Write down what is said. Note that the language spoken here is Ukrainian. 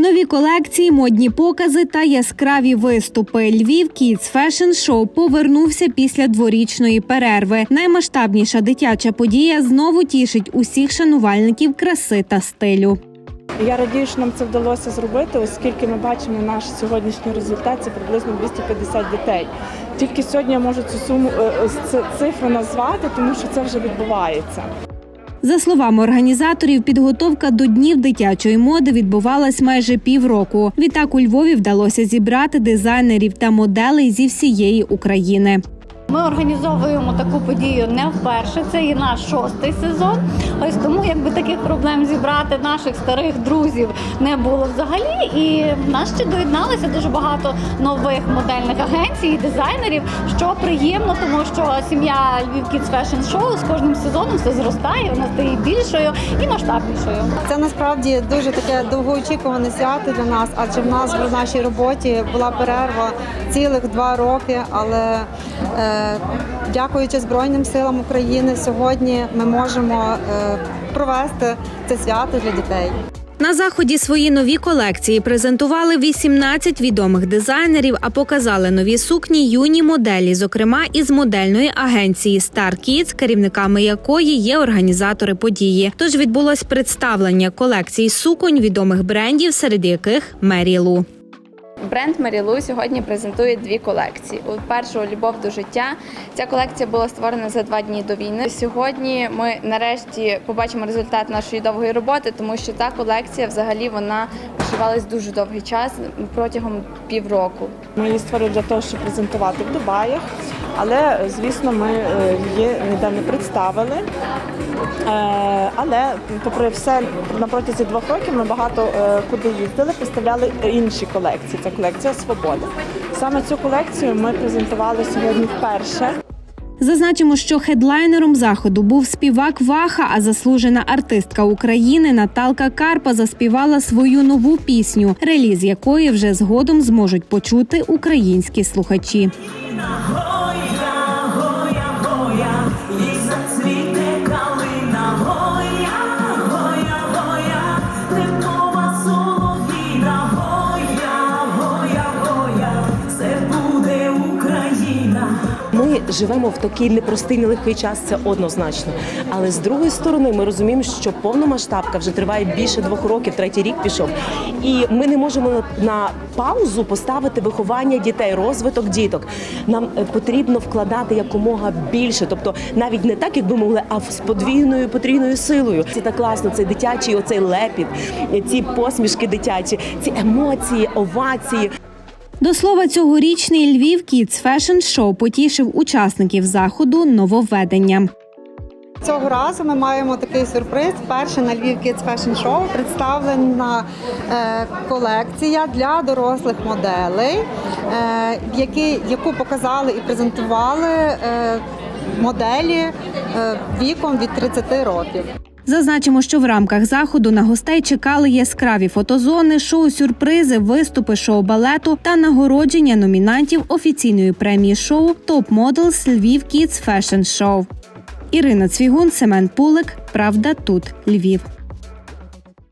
Нові колекції, модні покази та яскраві виступи. Львів Kids Fashion Show повернувся після дворічної перерви. Наймасштабніша дитяча подія знову тішить усіх шанувальників краси та стилю. Я радію, що нам це вдалося зробити, оскільки ми бачимо наш сьогоднішній результат це приблизно 250 дітей. Тільки сьогодні я можу цю суму е, е, цифру назвати, тому що це вже відбувається. За словами організаторів, підготовка до днів дитячої моди відбувалась майже півроку. Відтак у Львові вдалося зібрати дизайнерів та моделей зі всієї України. Ми організовуємо таку подію не вперше. Це і наш шостий сезон. Ось тому, якби таких проблем зібрати наших старих друзів не було взагалі. І в нас ще доєдналося дуже багато нових модельних агенцій і дизайнерів, що приємно, тому що сім'я Львів Kids Fashion Show з кожним сезоном все зростає, вона стає більшою і масштабнішою. Це насправді дуже таке довгоочікуване свято для нас, адже в нас в нашій роботі була перерва цілих два роки. Але е, дякуючи Збройним силам України, сьогодні ми можемо е, провести це свято для дітей. На заході свої нові колекції презентували 18 відомих дизайнерів, а показали нові сукні юні моделі, зокрема із модельної агенції Star Kids, керівниками якої є організатори події. Тож відбулось представлення колекцій суконь відомих брендів, серед яких Мері Лу. Бренд Марілу сьогодні презентує дві колекції. У першу любов до життя. Ця колекція була створена за два дні до війни. Сьогодні ми нарешті побачимо результат нашої довгої роботи, тому що та колекція взагалі вона вишивалась дуже довгий час протягом півроку. Ми її створили для того, щоб презентувати в Дубаях, але звісно, ми е, її ніде не представили. Е, Але попри все, на протязі двох років ми багато е, куди їздили, представляли інші колекції. Це колекція Свобода. Саме цю колекцію ми презентували сьогодні вперше. Зазначимо, що хедлайнером заходу був співак Ваха, а заслужена артистка України Наталка Карпа заспівала свою нову пісню, реліз якої вже згодом зможуть почути українські слухачі. Живемо в такий непростий, нелегкий час, це однозначно. Але з другої сторони, ми розуміємо, що повномасштабка вже триває більше двох років, третій рік пішов. І ми не можемо на- паузу поставити виховання дітей, розвиток діток. Нам е, потрібно вкладати якомога більше, тобто навіть не так, як би могли, а з подвійною потрійною силою. Це так класно, цей дитячий, оцей лепіт, ці посмішки дитячі, ці емоції, овації. До слова, цьогорічний Львів Kids Fashion Show потішив учасників заходу нововведенням. Цього разу ми маємо такий сюрприз. Вперше на Львів Kids Fashion Show представлена е, колекція для дорослих моделей, е, яку показали і презентували е, моделі віком від 30 років. Зазначимо, що в рамках заходу на гостей чекали яскраві фотозони, шоу-сюрпризи, виступи шоу-балету та нагородження номінантів офіційної премії шоу Топ Models Львів Kids Fashion Show. Ірина Цвігун, Семен Пулик. Правда, тут Львів.